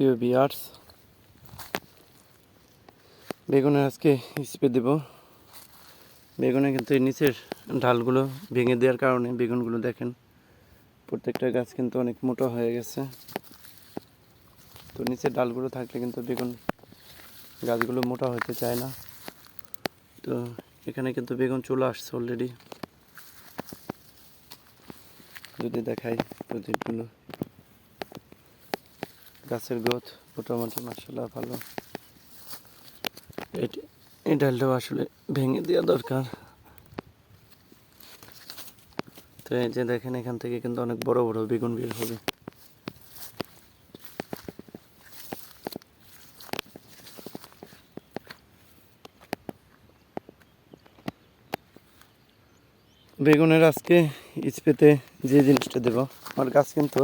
প্রিয় বিয়ার্স বেগুনের আজকে স্প্রে দেব। বেগুনে কিন্তু এই নিচের ডালগুলো ভেঙে দেওয়ার কারণে বেগুনগুলো দেখেন, প্রত্যেকটা গাছ কিন্তু অনেক মোটা হয়ে গেছে। তো নিচের ডালগুলো থাকলে কিন্তু বেগুন গাছগুলো মোটা হতে চায় না। তো এখানে কিন্তু বেগুন চলে আসছে অলরেডি যদি দেখাই প্রদীপগুলো। গাছের গ্রোথ মোটামুটি মাসাল্লাহ ভালো। এই ডালটাও আসলে ভেঙে দেওয়া দরকার। তো এই যে দেখেন এখান থেকে কিন্তু অনেক বড় বড় বেগুন বের হবে। বেগুনের আজকে স্প্রেতে যে জিনিসটা দেবো, আমার গাছ কিন্তু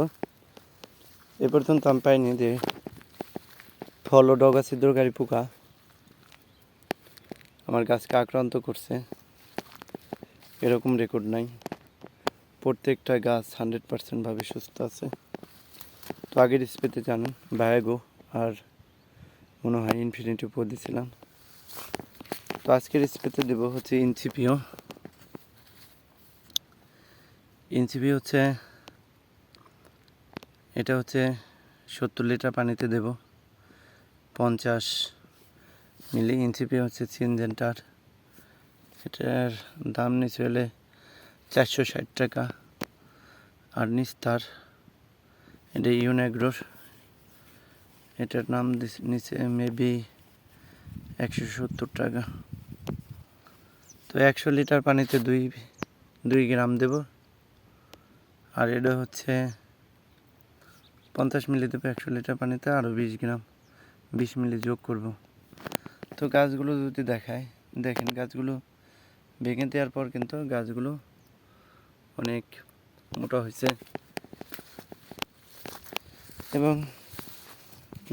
এ পর্যন্ত আমি পাইনি যে ফল ও ডগা ছিদ্রকারী পোকা। আমার গাছকে আক্রান্ত করছে। এরকম রেকর্ড নাই। প্রত্যেকটা গাছ হান্ড্রেড পার্সেন্টভাবে সুস্থ আছে। তো আগের স্প্রেতে জানেন বায়াগো আর মনে হয় ইনফিনিটি উপর দিয়েছিলাম তো আজকের স্প্রেতে দেবো হচ্ছে ইনসিপিও ইনসিপি হচ্ছে এটা হচ্ছে সত্তর লিটার পানিতে দেব। পঞ্চাশ মিলি ইনসিপি হচ্ছে সিনজেন্টার এটার দাম নিচে হলে চারশো ষাট টাকা। আর নিচ তার এটা ইউনাগ্রোর। এটার নাম নিচে মেবি একশো সত্তর টাকা। তো একশো লিটার পানিতে দুই দুই গ্রাম দেব। আর এটা হচ্ছে পঞ্চাশ মিলি দেবো একশো লিটার পানিতে আরও বিশ গ্রাম, বিশ মিলি যোগ করব। তো গাছগুলো যদি দেখায় দেখেন গাছগুলো ভেঙে দেওয়ার পর কিন্তু গাছগুলো অনেক মোটা হয়েছে। এবং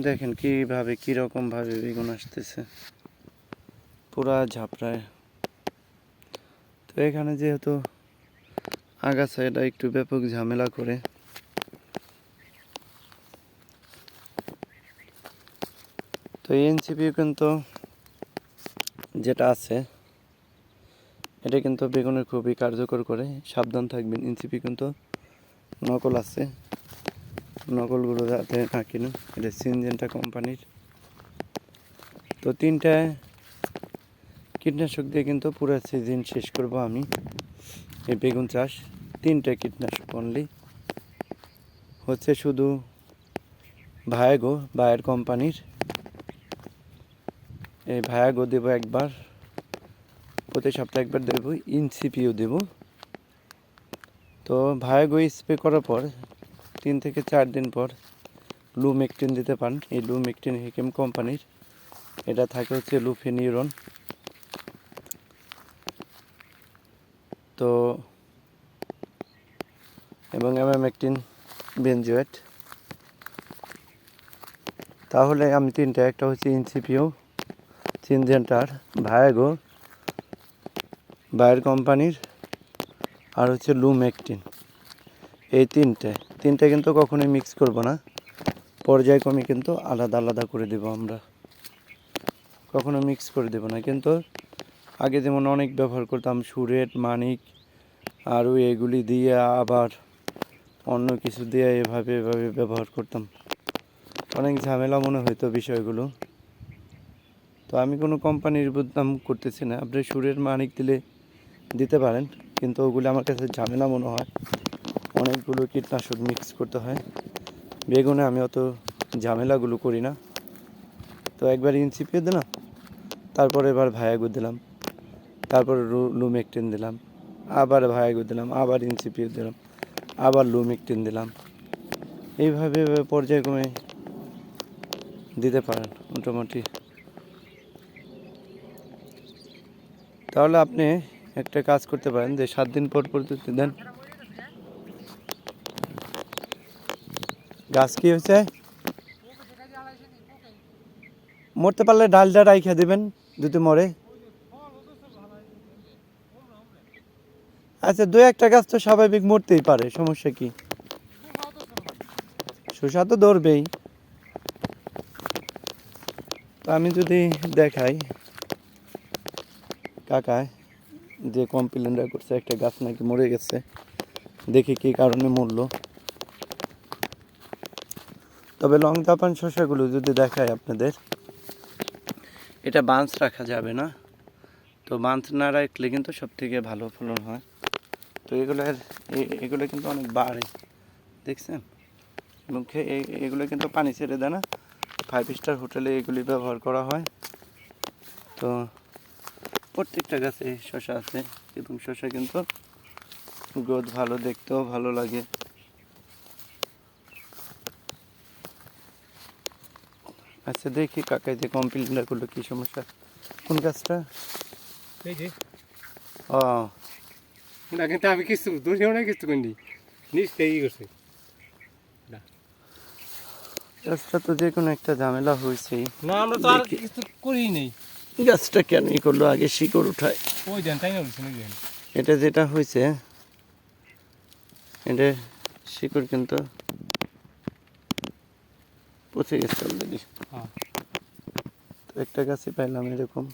দেখেন কীভাবে, কীরকমভাবে বেগুন আসতেছে। পুরা ঝাপড়ায়। তো এখানে যেহেতু আগাছা এটা একটু ব্যাপক ঝামেলা করে এনসিপি কিন্তু যেটা আছে, এটা কিন্তু বেগুনের খুবই কার্যকর করে। সাবধান থাকবেন এনসিপি কিন্তু নকল আছে। নকলগুলো যাতে না এটা সিনজেন্টা কোম্পানির। তো তিনটা কীটনাশক দিয়ে কিন্তু পুরো সিজন শেষ করব আমি, এই বেগুন চাষ। তিনটা কীটনাশক অনলি হচ্ছে শুধু ভায়াগো বায়ার কোম্পানির। এই ভায়াগো দেবো একবার। প্রতি সপ্তাহে একবার দেবো ইনসিপিও দেবো। তো ভায়াগো স্প্রে করার পর, তিন থেকে চার দিন পর লু লুমেকটিন দিতে পারেন। এই লু লুমেকটিন হেকেম কোম্পানির এটা থাকে হচ্ছে লুফেনিউরন তো এবং এম এম অ্যামামেকটিন বেনজয়েট তাহলে আমি তিনটা, একটা হচ্ছে ইনসিপিও সিনজেন্টার ভায়াগো বায়ার কোম্পানির আর হচ্ছে লুম লুমেকটিন এই তিনটে তিনটে কিন্তু কখনোই মিক্স করব না। পর্যায়ক্রমে কিন্তু আলাদা আলাদা করে দেব আমরা। কখনো মিক্স করে দেব না। কিন্তু আগে যেমন অনেক ব্যবহার করতাম, সুরেট, মানিক, আরও এগুলি দিয়ে আবার অন্য কিছু দিয়ে এভাবে এভাবে ব্যবহার করতাম। অনেক ঝামেলা মনে হতো বিষয়গুলো। তো আমি কোনো কোম্পানির বদনাম করতেছি না। আপনি সুরের মানিক দিলে দিতে পারেন, কিন্তু ওগুলো আমার কাছে ঝামেলা মনে হয়। অনেকগুলো কীটনাশক মিক্স করতে হয়। বেগুনে আমি অত ঝামেলাগুলো করি না। তো একবার ইনসিপিও দিলাম, তারপরে এবার ভায়াগু দিলাম, তারপরে লুমেকটিন দিলাম, আবার ভায়াগু দিলাম, আবার ইনসিপিও দিলাম, আবার লুমেকটিন দিলাম। এইভাবে পর্যায়ক্রমে দিতে পারেন মোটামুটি। তাহলে আপনি একটা কাজ করতে পারেন যে সাত দিন পর পর দেন। গাছ কি হয়েছে? মরতে পারলে ডালটা রাইখা দেবেন, যদি মরে। আচ্ছা দু একটা গাছ তো স্বাভাবিক মরতেই পারে, সমস্যা কি? শসা তো ধরবেই। আমি যদি দেখাই কাকায় যে কমপ্লেনটা করছে, একটা গাছ নাকি মরে গেছে। দেখি কি কারণে মরল। তবে লং জাপান শসাগুলো যদি দেখায় আপনাদের, এটা বাঁশ রাখা যাবে না। তো বাঁশ না রাখলে কিন্তু সব থেকে ভালো ফলন হয়। তো এগুলোর এগুলো কিন্তু অনেক বাড়ে। দেখছেন? মুখে এগুলো কিন্তু পানি ছেড়ে দেয় না। ফাইভ স্টার হোটেলে এগুলি ব্যবহার করা হয়। তো প্রত্যেকটা গাছে শশা আছে এবং শশা কিন্তু গ্রোথ ভালো দেখতেও ভালো লাগে। আচ্ছা দেখি কাকাই যে কমপ্লেনটা করল কী সমস্যা? কোন গাছটা? ও। না কিন্তু আমি কিছু দোষেও না কিছু করিনি নিশ্চয়ই করছে। গাছটা তো যে কোনো একটা ঝামেলা হয়েছেই না আমরা তো আর কিছু করি নেই। গাছটা কেন ই করল আগে শিকড় উঠায়। এটা যেটা হয়েছে এটা শিকড় কিন্তু পচে গেছে অলরেডি হ্যাঁ। তো একটা গাছই পাইলাম এরকম।